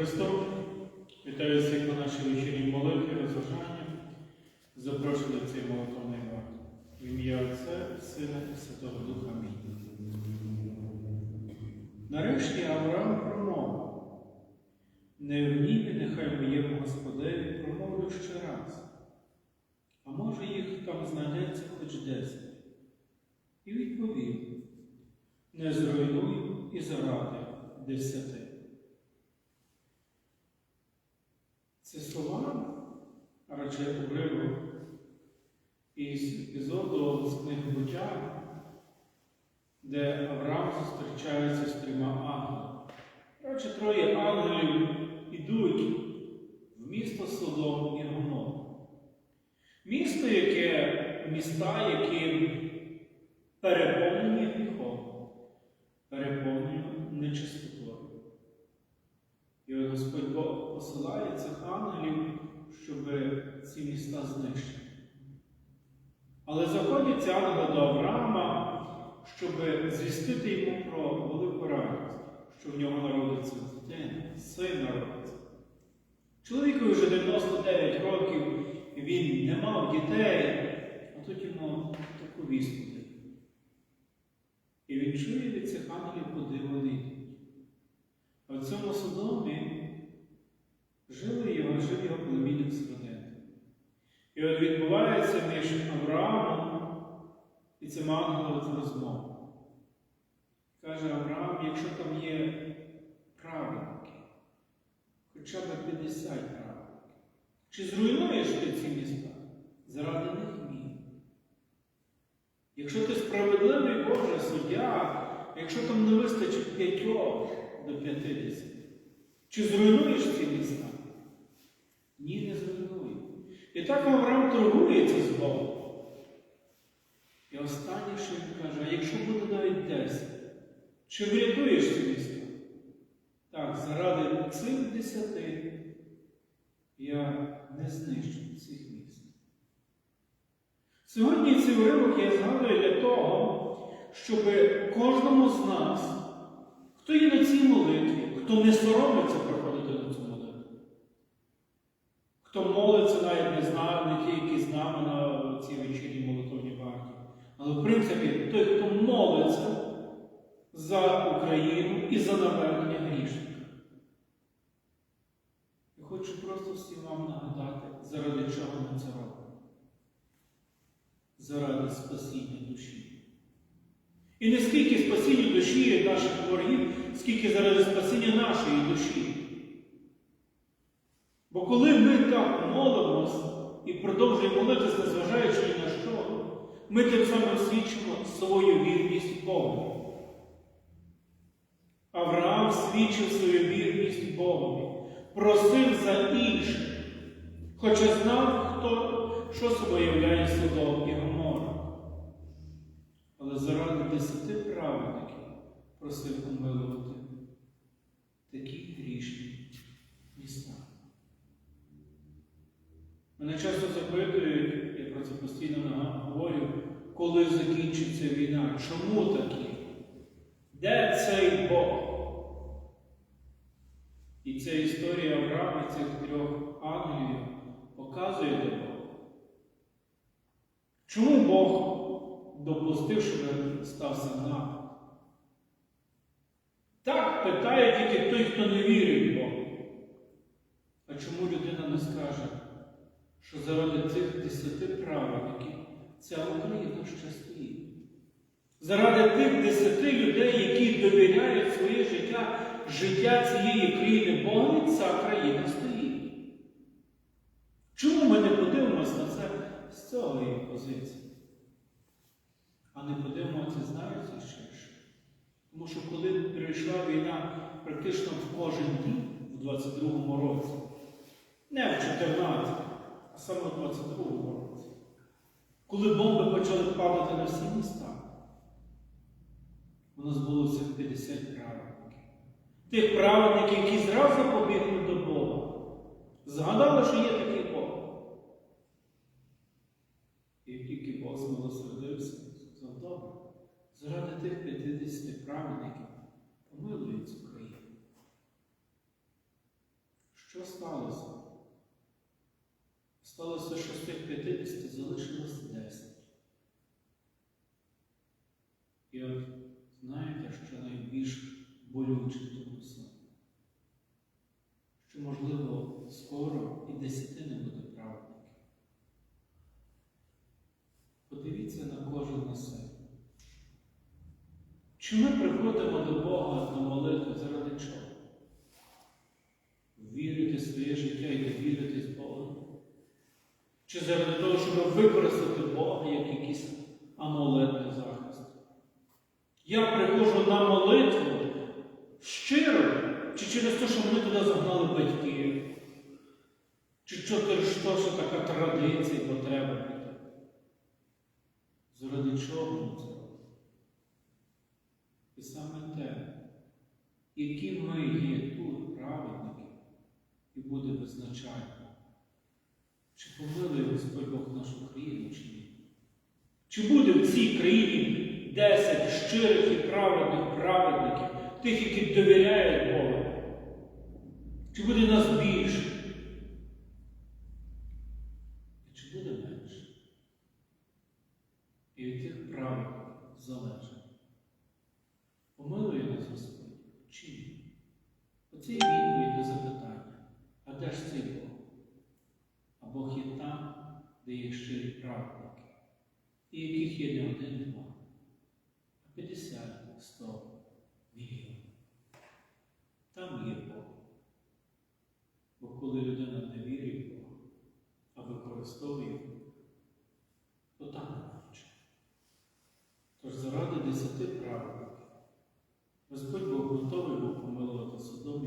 Христу! Вітаю всіх на нашій вечірній молитві, розважанні. Запрошую до цієї молитовної варти. В ім'я Отця, Сина і Святого Духа. Амінь. Нарешті Авраам промовив. Не в гніві, нехай моєму Господеві промовлю ще раз. А може їх там знайдеться хоч десять. І відповів: Не зруйнуй і заради десяти. Це слова, радше уривок із епізоду з книги буття, де Авраам зустрічається з трьома ангелами. Радше троє ангелів ідуть в місто Содом і Гомор. Місто, яке міста, які переповнені гріхом, переповнені нечистотою. І Господь Бог посилає ці міста знищити. Але заходять ці ангели до Авраама, щоб звістити йому про велику радість, що в нього народиться дитина, син народиться. Чоловікові вже 99 років, він не мав дітей, а тут йому таку вістку. І він чує від цих ангелів, куди. А в цьому Содомі жили його, жив його племінник Сроден. І от відбувається між Авраамом і цим ангелом розмова. Каже Авраам, якщо там є праведники, хоча б 50 праведників, чи зруйнуєш ти ці міста? Заради них ні. Якщо ти справедливий Боже суддя, якщо там не вистачить п'ятьох до 50, чи зруйнуєш ці міста? І так Авраам торгується з Богом. І останнє, що він каже, а якщо буде навіть 10, чи врятуєш ці міста? Так, заради цих десяти я не знищу цих міст. Сьогодні цей уривок я згадую для того, щоб кожному з нас, хто є на цій молитві, хто не соромиться молитву, хто молиться, навіть не знаю, не ті, які з нами на цій вечірній молитовній варті. Але в принципі, той, хто молиться за Україну і за навернення грішника. Я хочу просто всім вам нагадати, заради чого ми це робимо. Заради спасіння душі. І не скільки спасіння душі наших ворогів, скільки заради спасіння нашої душі. Коли ми так молимось і продовжуємо молитися, незважаючи ні на що, ми тим самим свідчимо свою вірність Богу. Авраам свідчив свою вірність Богові, просив за інших, хоча знав, хто, що собою являє Содом і Гомора. Але заради десяти праведників просив помилувати такі грішні міста. Мене часто запитують, я про це постійно говорю, коли закінчиться війна, чому такі? Де цей Бог? І ця історія Авраама цих трьох ангелів показує до Бога. Чому Бог допустив, щоб стався напад? Так питає тільки той, хто не вірить в Бога. А чому людина не скаже, що заради цих десяти праведників ця Україна ще стоїть? Заради тих десяти людей, які довіряють своє життя, життя цієї країни Богові, ця країна стоїть. Чому ми не подивимося на це з цієї позиції? А не подивимося, знаєте, ширше? Тому що коли прийшла війна практично в кожен день в 22-му році, не в 14-му, а саме в 22-му році, коли бомби почали падати на всі міста, у нас було цих 50 праведників. Тих праведників, які зразу побігли до Бога. Згадали, що є такий Бог. І тільки Бог змилосердився, сказав, добре, заради тих 50 праведників помилує цю країну. Що Сталося, що з тих 50 залишилось 10. І от знаєте, що найбільш болюче тому всьому? Що, можливо, скоро і десяти не буде праведників. Подивіться на кожен на себе. Чи ми приходимо до Бога на молитву заради чого? Вірити в своє життя і довіритись Богу? Чи заради того, щоб використати Бога як якийсь амулетний захист? Я приходжу на молитву щиро, чи через те, що мене туди загнали батьки, чи через те, що така традиція потреба? Заради чого це? І саме те, які ми є тут праведники, і буде визначати, чи помилує Господь Бог нашу країну, чи ні. Чи буде в цій країні 10 щирих і праведних праведників, тих, які довіряють Богу? Чи буде нас більше? І чи буде менше? І від тих праведників залежить. Помилує нас Господь чи ні? Оце є відповідь на запитання. А де ж цей Бог? А Бог є там, де є щирі праведники, і яких є не один два, а 50, 100, мільйон. Там є Бог. Бо коли людина не вірить в Бога, а використовує то там не хоче. Тож заради десяти праведників Господь Бог готовий був помилувати Содом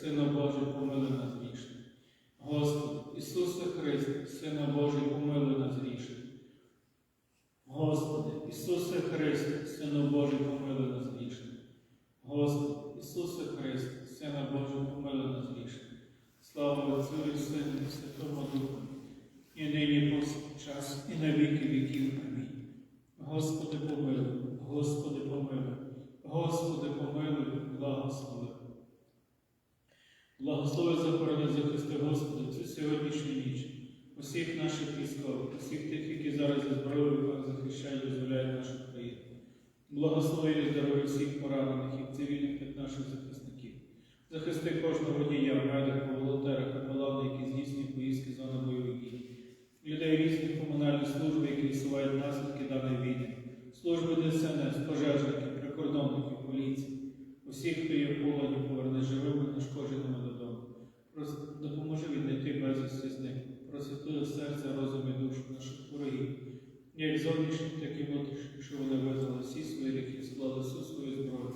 Сина Божий, помилуй нас грішних. Господи, Ісусе Христе, Сина Божий, помилуй нас грішних. Господи, Ісусе Христе, Сина Божий, помилуй нас грішних. Господи, Ісусе Христе, Сина Божий, помилуй нас грішних. Слава Отцю і Сину і Святому Духу, і нині повсякчас, і на віки віків. Амінь. Господи, помилуй, Господи, помилуй, Господи, помилуй, благослови. Благослови захорони захисти, Господи, цю сьогоднішню ніч, усіх наших військових, усіх тих, які зараз зі зброєю захищають, дозволяють нашу країну. Благослови і здоров'я всіх поранених і цивільних як наших захисників. Захисти кожного водія, медика, волонтера, капелана, які здійснюють поїздки зони бойових дій. Людей різних комунальних служб, які усувають наслідки даної війни, служби ДСНС, пожежників, прикордонників, поліції, усіх, хто є як зовнішніх, так і внутрішніх, що вони визнали всі свої гріхи, склали всю свою зброю,